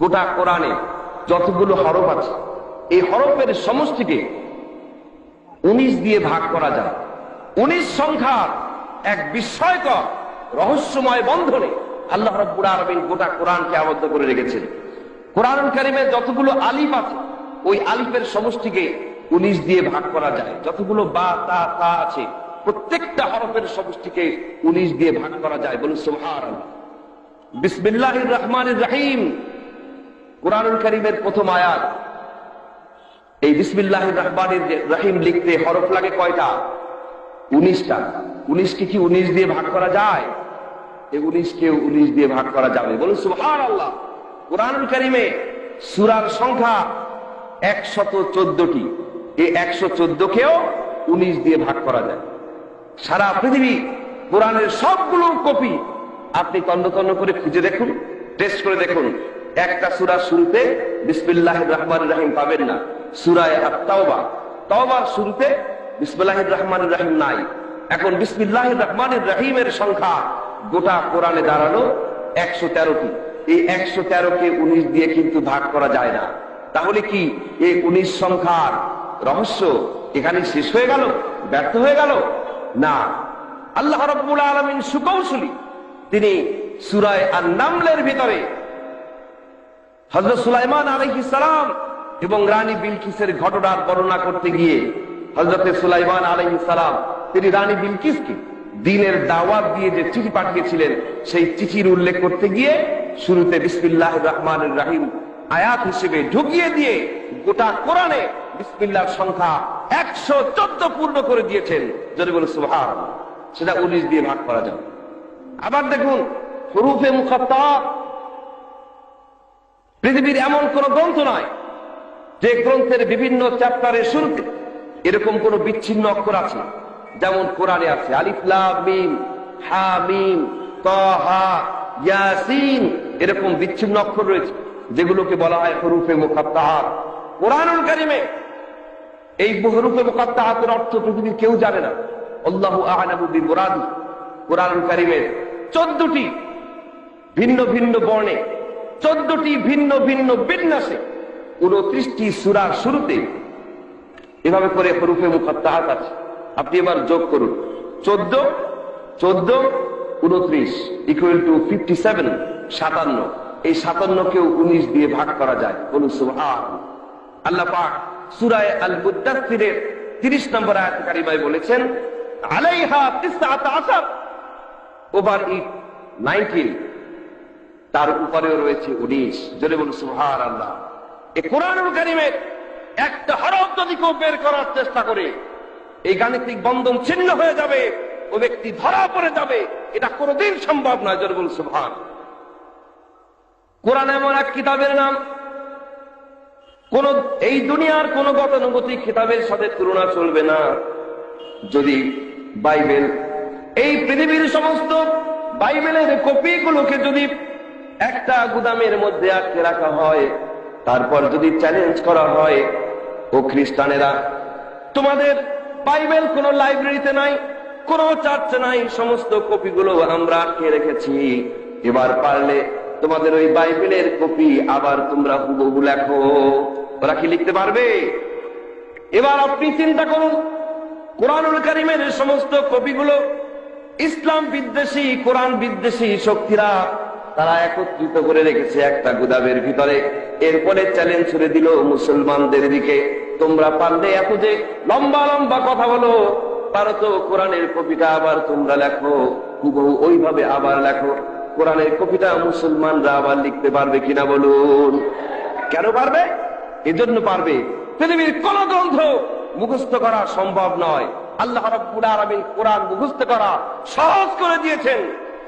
গোটা কোরআনে যতগুলো হরফ আছে, এই হরফের সমষ্টিকে উনিশ দিয়ে ভাগ করা যায়। উনিশ সংখ্যার এক বিস্ময়কর, রহস্যময় বন্ধনে আল্লাহ রব্বুর আরবিন গোটা কোরআনকে আবদ্ধ করে রেখেছেন। কোরআন কারিমের যতগুলো আলিফ আছে, ওই আলিফের সমষ্টিকে উনিশ দিয়ে ভাগ করা যায়। যতগুলো বা, তা তা আছে, প্রত্যেকটা হরফের সমষ্টিকে উনিশ দিয়ে ভাগ করা যায় বলুন সোহার বিসমিল্লাহ রহমান রাহিম। কোরআনুল করিমের প্রথম আয়াত। এই বিসমিল্লাহ রহমান রাহিম লিখতে হরফ লাগে কয়টা? উনিশটা। উনিশকে কি উনিশ দিয়ে ভাগ করা যায়? এই উনিশকে উনিশ দিয়ে ভাগ করা যাবে। বলুন সুহার আল্লাহ কোরআনুল করিমে সুরার সংখ্যা একশত চোদ্দটি। এই একশো চোদ্দকেও উনিশ দিয়ে ভাগ করা যায়। সারা পৃথিবী কোরআনের সবগুলো কপি আপনি তন্ন তন্ন করে খুঁজে দেখুন, টেস্ট করে দেখুন। একটা সুরার শুরুতে বিসমিল্লাহ রহমান রাহিম পাবেন না। সুরায় আর তাওবা তাওবার শুরুতে বিসমিল্লাহ রহমান রাহিম নাই। এখন বিসমিল্লাহ রহমান রাহিমের সংখ্যা গোটা কোরআনে দাঁড়ানো একশো তেরোটি। এই একশো তেরোকে উনিশ দিয়ে কিন্তু ভাগ করা যায় না। তাহলে কি এই উনিশ সংখ্যার রহস্য এখানে শেষ হয়ে গেল? ব্যর্থ হয়ে গেল? না। আল্লাহ রব্বুল আলমিন সুকৌশলী। তিনি সুরায় আর নামলের ভিতরে হজরত সুলাইমান সালাম এবং রানী বিলকিসের ঘটনার বর্ণনা করতে গিয়ে হজরত সুলাইমান সালাম, তিনি রানী বিলকিসকে দিনের দাওয়াত দিয়ে যে চিঠি পাঠিয়েছিলেন, সেই চিঠির উল্লেখ করতে গিয়ে শুরুতে বিসমিল্লাহ রহমান রাহিম আয়াত হিসেবে ঢুকিয়ে দিয়ে গোটা কোরআনে বিসমিল্লার সংখ্যা একশো চোদ্দ পূর্ণ করে দিয়েছেন। যদি বলে সুহার সেটা উনিশ দিয়ে ভাগ করা যাবে। আবার দেখুন, হরুফে মুখাত্তাব পৃথিবীর এমন কোন গ্রন্থ নয় যে গ্রন্থের বিভিন্ন চ্যাপ্টারের শুরুতে এরকম কোন বিচ্ছিন্ন অক্ষর আছে। যেমন কোরআনে আছে আলিফলাম মিম, হা, মিম তহা ইয়াসিন, এরকম বিচ্ছিন্ন অক্ষর রয়েছে, যেগুলোকে বলা হয় হরুফে মুখাত্তাহাত কোরআনুল কারিমে এই হরুফে মুখাত্তাহাতের অর্থ পৃথিবীর কেউ জানে না। আল্লাহু আহনাবু বিমুরাদি। কোরআনুল কারিমের চোদ্দটি ভিন্ন ভিন্ন বর্ণে চোদ্দটি ভিন্ন ভিন্ন বিন্যাসে উনত্রিশটি সুরার শুরুতে এভাবে করে হরুফে মুখাত্তাহাত আছে। আপনি এবার যোগ করুন। চোদ্দ চোদ্দ, উনত্রিশ ইকুয়াল টু ফিফটি সেভেন সাতান্ন। এই সাতান্নকেও উনিশ দিয়ে ভাগ করা যায়। সুবহান আল্লাহ পাক সুরায় আল মুদাসসিরের 30 নম্বর আয়াত কারিমায় বলেছেন, আলাইহা তিসআত আশার। ওভার ইট 19 তার উপরেও রয়েছে 19 জোরে বলুন সুবহান আল্লাহ এ কোরআনুল কারীমের একটা হরফ যদি কেউ বের করার চেষ্টা করে, এই গাণিতিক বন্ধন ছিন্ন হয়ে যাবে, ও ব্যক্তি ধরা পড়ে যাবে, এটা কোনোদিন সম্ভব নয়, জোরে বলুন, সুবহান। কোরআন এমন এক কিতাবের নাম। কোন, এই দুনিয়ার কোন গতানুগতিক কিতাবের সাথে তুলনা চলবে না। যদি বাইবেল, এই পৃথিবীর সমস্ত বাইবেলের কপিগুলোকে যদি একটা গুদামের মধ্যে আটকে রাখা হয়, তারপর যদি চ্যালেঞ্জ করা হয়, ও খ্রিস্টানেরা, তোমাদের বাইবেল কোন লাইব্রেরিতে নাই, কোন চার্চে নাই, সমস্ত কপিগুলো আমরা আটকে রেখেছি। এবার পারলে তোমাদের ওই বাইবেলের কপি আবার তোমরা হুবহু লেখো। ওরা কি লিখতে পারবে? এবার আপনি চিন্তা করুন, কোরআনুল কারিমের সমস্ত কপিগুলো ইসলাম বিদ্বেষী, কোরআন বিদ্বেষী শক্তিরা তারা একত্রিত করে রেখেছে একটা গুদামের ভিতরে। এরপরে চ্যালেঞ্জ ছুড়ে দিল মুসলমানদের দিকে। তোমরা পারলে এত যে লম্বা লম্বা কথা বলো। পারো তো কোরআনের কপিটা আবার তোমরা লেখো। হুবহু ওইভাবে আবার লেখো। কোরআনের কপিটা মুসলমানরা আবার লিখতে পারবে কিনা বলুন। কেন পারবে? এজন্য পারবে। পৃথিবীর কোন গ্রন্থ মুখস্থ করা সম্ভব নয়। আল্লাহ রব্বুল আলামিন কোরআন মুখস্থ করা সহজ করে দিয়েছেন।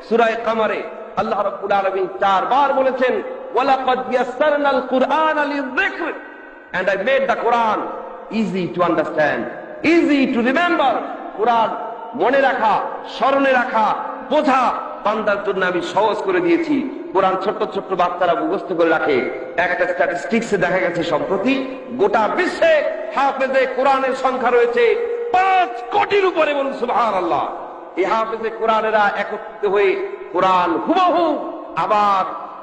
সূরায়ে কামারে আল্লাহ রব্বুল আলামিন চারবার বলেছেন, ওয়ালাকাদ ইয়াসসারনাল কুরআনা লিযিকর and I made the Quran easy to understand, easy to remember. কোরআন মনে রাখা, স্মরণে রাখা, বোঝা বান্দার জন্য আমি সহজ করে দিয়েছি। কোরআন ছোট্ট ছোট্ট বাচ্চারা মুখস্থ করে রাখে। একটা স্ট্যাটিস্টিক্স দেখা গেছে, সম্প্রতি গোটা বিশ্বে হাফেজে কোরআনের সংখ্যা রয়েছে পাঁচ কোটির উপরে বলুন সুবহান আল্লাহ এই হাফেজে কোরআনেরা একত্রিত হয়ে কোরআন হুবহু আবার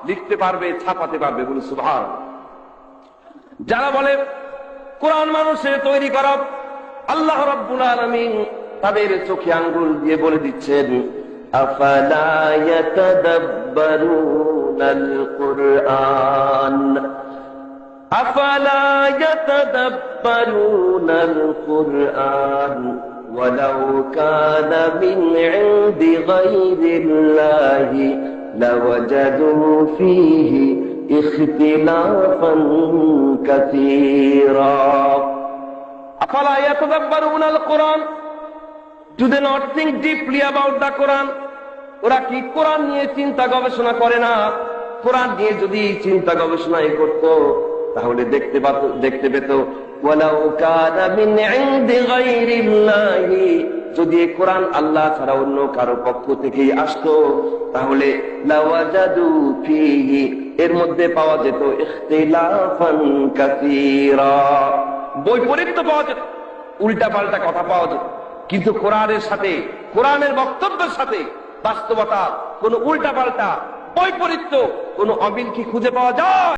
লিখতে পারবে, ছাপাতে পারবে বলে সুভান যারা বলে কোরআন মানুষের তৈরি করা, আল্লাহ রব্বুল আলামিন তাদের চোখে আঙ্গুল দিয়ে বলে দিচ্ছেন, আফালা ইয়াতাদাব্বারুনাল কুরআন أفلا يتدبرون القرآن ولو كان من عند غير الله لوجدوا فيه اختلافا كثيرا أفلا يتدبرون القرآن Do they not think deeply about the Quran? ওরা কি কোরআন নিয়ে চিন্তা গবেষণা করে না কোরআন নিয়ে যদি চিন্তা গবেষণাই করত তাহলে দেখতে পাত দেখতে পেত ওয়ালাউ কানা মিন ইনদি গায়রিল্লাহি যদি এই কোরআন আল্লাহ ছাড়া অন্য কারও পক্ষ থেকেই আসতো, তাহলে এর মধ্যে পাওয়া যেত ইখতিলাফান কাসীরা। বৈপরীত্য পাওয়া যেত উল্টা পাল্টা কথা পাওয়া যেত। কিন্তু কোরআনের সাথে, কোরআনের বক্তব্যের সাথে বাস্তবতা কোন উল্টা পাল্টা বৈপরীত্য, কোন অমিল কি খুঁজে পাওয়া যায়?